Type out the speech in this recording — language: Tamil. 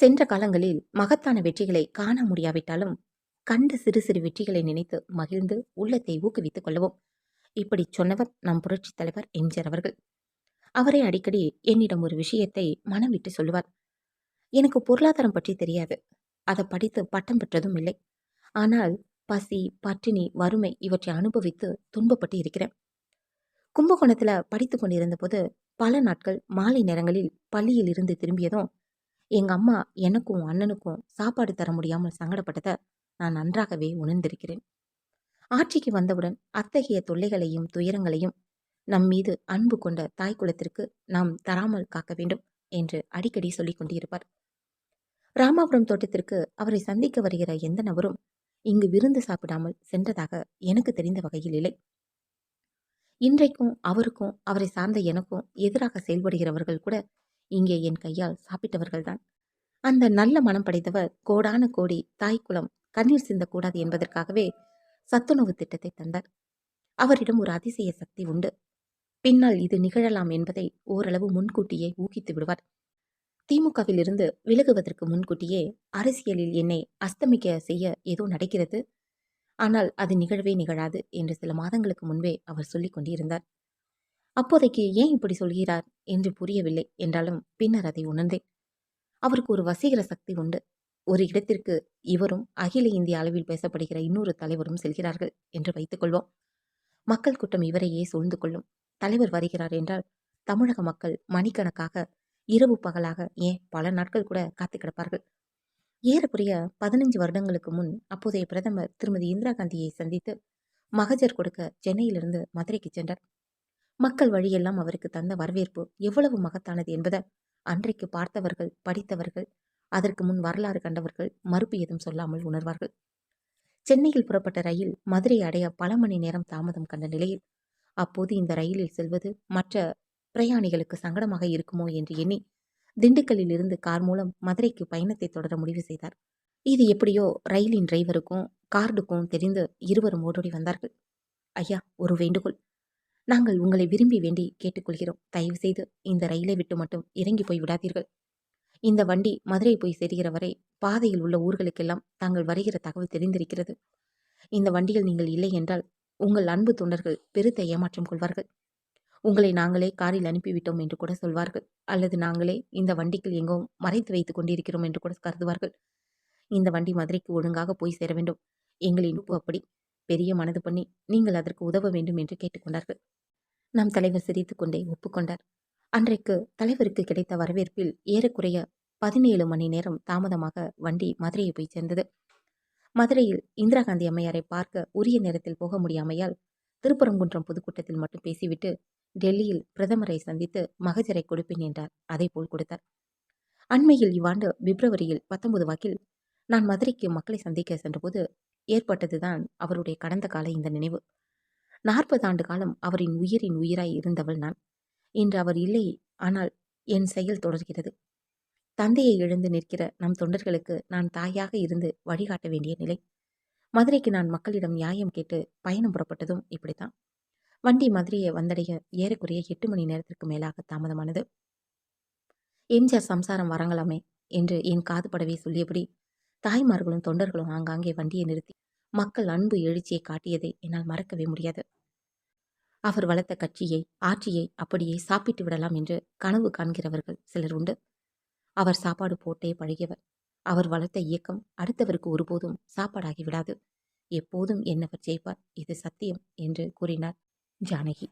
சென்ற காலங்களில் மகத்தான வெற்றிகளை காண முடியாவிட்டாலும் கண்ட சிறு சிறு வெற்றிகளை நினைத்து மகிழ்ந்து உள்ளத்தை ஊக்குவித்துக் கொள்ளவும். இப்படி சொன்னவர் நம் புரட்சித் தலைவர் எம்ஜிஆர் அவர்கள். அவரே அடிக்கடி என்னிடம் ஒரு விஷயத்தை மனம் விட்டு சொல்லுவார். எனக்கு பொருளாதாரம் பற்றி தெரியாது. அதை படித்து பட்டம் பெற்றதும் இல்லை. ஆனால் பசி பட்டினி வறுமை இவற்றை அனுபவித்து துன்பப்பட்டு இருக்கிறேன். கும்பகோணத்தில் படித்து கொண்டிருந்த போது பல நாட்கள் மாலை நேரங்களில் பள்ளியில் இருந்து திரும்பியதும் எங்கள் அம்மா எனக்கும் அண்ணனுக்கும் சாப்பாடு தர முடியாமல் சங்கடப்பட்டதை நான் நன்றாகவே உணர்ந்திருக்கிறேன். ஆட்சிக்கு வந்தவுடன் அத்தகைய தொல்லைகளையும் துயரங்களையும் நம் மீது அன்பு கொண்ட தாய் குலத்திற்கு நாம் தராமல் காக்க வேண்டும் என்று அடிக்கடி சொல்லிக் கொண்டிருப்பார். ராமாபுரம் தோட்டத்திற்கு அவரை சந்திக்க வருகிற எந்த நபரும் இங்கு விருந்து சாப்பிடாமல் சென்றதாக எனக்கு தெரிந்த வகையில் இல்லை. இன்றைக்கும் அவருக்கும் அவரை சார்ந்த எனக்கும் எதிராக செயல்படுகிறவர்கள் கூட இங்கே என் கையால் சாப்பிட்டவர்கள்தான். அந்த நல்ல மனம் படைத்தவர் கோடான கோடி தாய்க்குளம் கண்ணீர் சிந்தக்கூடாது என்பதற்காகவே சத்துணவு திட்டத்தை தந்தார். அவரிடம் ஒரு அதிசய சக்தி உண்டு. பின்னால் இது நிகழலாம் என்பதை ஓரளவு முன்கூட்டியே ஊகித்து விடுவார். திமுகவில் இருந்து விலகுவதற்கு முன்கூட்டியே அரசியலில் என்னை அஸ்தமிக்க செய்ய ஏதோ நடக்கிறது. ஆனால் அது நிகழவே நிகழாது என்று சில மாதங்களுக்கு முன்பே அவர் சொல்லிக் கொண்டிருந்தார். அப்போதைக்கு ஏன் இப்படி சொல்கிறார் என்று புரியவில்லை என்றாலும் பின்னர் அதை உணர்ந்தேன். அவருக்கு ஒரு வசீகர சக்தி உண்டு. ஒரு இடத்திற்கு இவரும் அகில இந்திய அளவில் பேசப்படுகிற இன்னொரு தலைவரும் செல்கிறார்கள் என்று வைத்துக்கொள்வோம் மக்கள் கூட்டம் இவரையே சூழ்ந்து கொள்ளும். தலைவர் வருகிறார் என்றால் தமிழக மக்கள் மணிக்கணக்காக இரவு பகலாக ஏன் பல நாட்கள் கூட காத்து கிடப்பார்கள்? ஏறக்குறைய பதினஞ்சு வருடங்களுக்கு முன் அப்போதைய பிரதமர் திருமதி இந்திரா காந்தியை சந்தித்து மகஜர் கொடுக்க சென்னையிலிருந்து மதுரைக்கு சென்றார். மக்கள் வழியெல்லாம் அவருக்கு தந்த வரவேற்பு எவ்வளவு மகத்தானது என்பதை அன்றைக்கு பார்த்தவர்கள் படித்தவர்கள் அதற்கு முன் வரலாறு கண்டவர்கள் மறுப்பு ஏதும் சொல்லாமல் உணர்வார்கள். சென்னையில் புறப்பட்ட ரயில் மதுரை அடைய பல மணி நேரம் தாமதம் கண்ட நிலையில் அப்போது இந்த ரயிலில் செல்வது மற்ற பிரயாணிகளுக்கு சங்கடமாக இருக்குமோ என்று எண்ணி திண்டுக்கல்லில் இருந்து கார் மூலம் மதுரைக்கு பயணத்தை தொடர முடிவு செய்தார். இது எப்படியோ ரயிலின் டிரைவருக்கும் கார்டுக்கும் தெரிந்து இருவரும் ஓடோடி வந்தார்கள். ஐயா ஒரு வேண்டுகோள். நாங்கள் உங்களை விரும்பி வேண்டி கேட்டுக்கொள்கிறோம். தயவு செய்து இந்த ரயிலை விட்டு மட்டும் இறங்கி போய் விடாதீர்கள். இந்த வண்டி மதுரை போய் சேர்கிற வரை பாதையில் உள்ள ஊர்களுக்கெல்லாம் தாங்கள் வருகிற தகவல் தெரிந்திருக்கிறது. இந்த வண்டியில் நீங்கள் இல்லை என்றால் உங்கள் அன்பு தொண்டர்கள் பெருத்த ஏமாற்றம் கொள்வார்கள். உங்களை நாங்களே காரில் அனுப்பிவிட்டோம் என்று கூட சொல்வார்கள். அல்லது நாங்களே இந்த வண்டிக்குள் எங்கோ மறைத்து வைத்துக் கொண்டிருக்கிறோம் என்று கூட கருதுவார்கள். இந்த வண்டி மதுரைக்கு ஒழுங்காக போய் சேர வேண்டும். எங்களின் அப்படி பெரிய மனது பண்ணி நீங்கள் அதற்கு உதவ வேண்டும் என்று கேட்டுக்கொண்டார்கள். நம் தலைவர் சிரித்து கொண்டே ஒப்புக்கொண்டார் அன்றைக்கு தலைவருக்கு கிடைத்த வரவேற்பில் ஏறக்குறைய பதினேழு மணி நேரம் தாமதமாக வண்டி மதுரையை போய் சேர்ந்தது. மதுரையில் இந்திரா காந்தி அம்மையாரை பார்க்க உரிய நேரத்தில் போக முடியாமையால் திருப்பரங்குன்றம் பொதுக்கூட்டத்தில் மட்டும் பேசிவிட்டு டெல்லியில் பிரதமரை சந்தித்து மகஜரை கொடுப்பேன் என்றார். அதை போல் கொடுத்தார். அண்மையில் இவ்வாண்டு பிப்ரவரியில் பத்தொன்பது வாக்கில் நான் மதுரைக்கு மக்களை சந்திக்க சென்றபோது ஏற்பட்டதுதான் அவருடைய கடந்த கால இந்த நினைவு. நாற்பது ஆண்டு காலம் அவரின் உயிரின் உயிராய் இருந்தவள் நான். இன்று அவர் இல்லை ஆனால் என் செயல் தொடர்கிறது. தந்தையை எழுந்து நிற்கிற நம் தொண்டர்களுக்கு நான் தாயாக இருந்து வழிகாட்ட வேண்டிய நிலை. மதுரைக்கு நான் மக்களிடம் நியாயம் கேட்டு பயணம் புறப்பட்டதும் இப்படித்தான். வண்டி மதுரையை வந்தடைய ஏறக்குறைய எட்டு மணி நேரத்திற்கு மேலாக தாமதமானது. எம்ஜிஆர் சம்சாரம் வரங்களாமே என்று என் காதுபடவே சொல்லியபடி தாய்மார்களும் தொண்டர்களும் ஆங்காங்கே வண்டியை நிறுத்தி மக்கள் அன்பு எழுச்சியை காட்டியதை என்னால் மறக்கவே முடியாது. அவர் வளர்த்த கட்சியை ஆட்சியை அப்படியே சாப்பிட்டு விடலாம் என்று கனவு காண்கிறவர்கள் சிலர் உண்டு. அவர் சாப்பாடு போட்டே பழகியவர். அவர் வளர்த்த இயக்கம் அடுத்தவருக்கு ஒருபோதும் சாப்பாடாகி விடாது. எப்போதும் என்னவர் ஜெயிப்பார் இது சத்தியம் என்று கூறினார் ஜானகி.